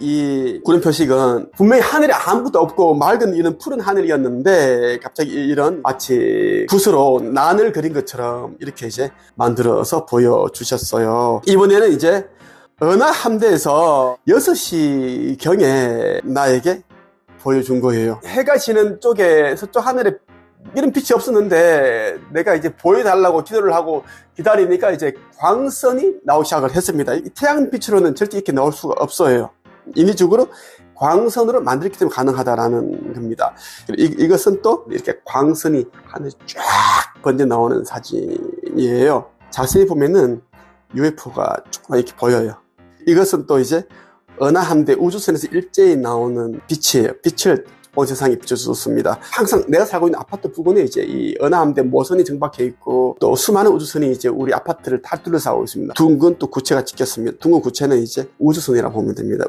이 구름 표식은 분명히 하늘에 아무것도 없고 맑은 이런 푸른 하늘이었는데 갑자기 이런 마치 붓으로 난을 그린 것처럼 이렇게 이제 만들어서 보여주셨어요. 이번에는 이제 은하 함대에서 6시 경에 나에게 보여준 거예요. 해가 지는 쪽에 서쪽 하늘에 이런 빛이 없었는데 내가 이제 보여달라고 기도를 하고 기다리니까 이제 광선이 나오기 시작을 했습니다. 이 태양빛으로는 절대 이렇게 나올 수가 없어요. 인위적으로 광선으로 만들기 때문에 가능하다라는 겁니다. 이, 이것은 또 이렇게 광선이 하늘에 쫙 번져 나오는 사진이에요. 자세히 보면은 UFO가 조금 이렇게 보여요. 이것은 또 이제 은하함대 우주선에서 일제히 나오는 빛이에요. 빛을 온 세상에 비춰줬습니다. 항상 내가 살고 있는 아파트 부근에 이제 이 은하함대 모선이 정박해 있고 또 수많은 우주선이 이제 우리 아파트를 다 둘러싸고 있습니다. 둥근 또 구체가 찍혔습니다. 둥근 구체는 이제 우주선이라고 보면 됩니다.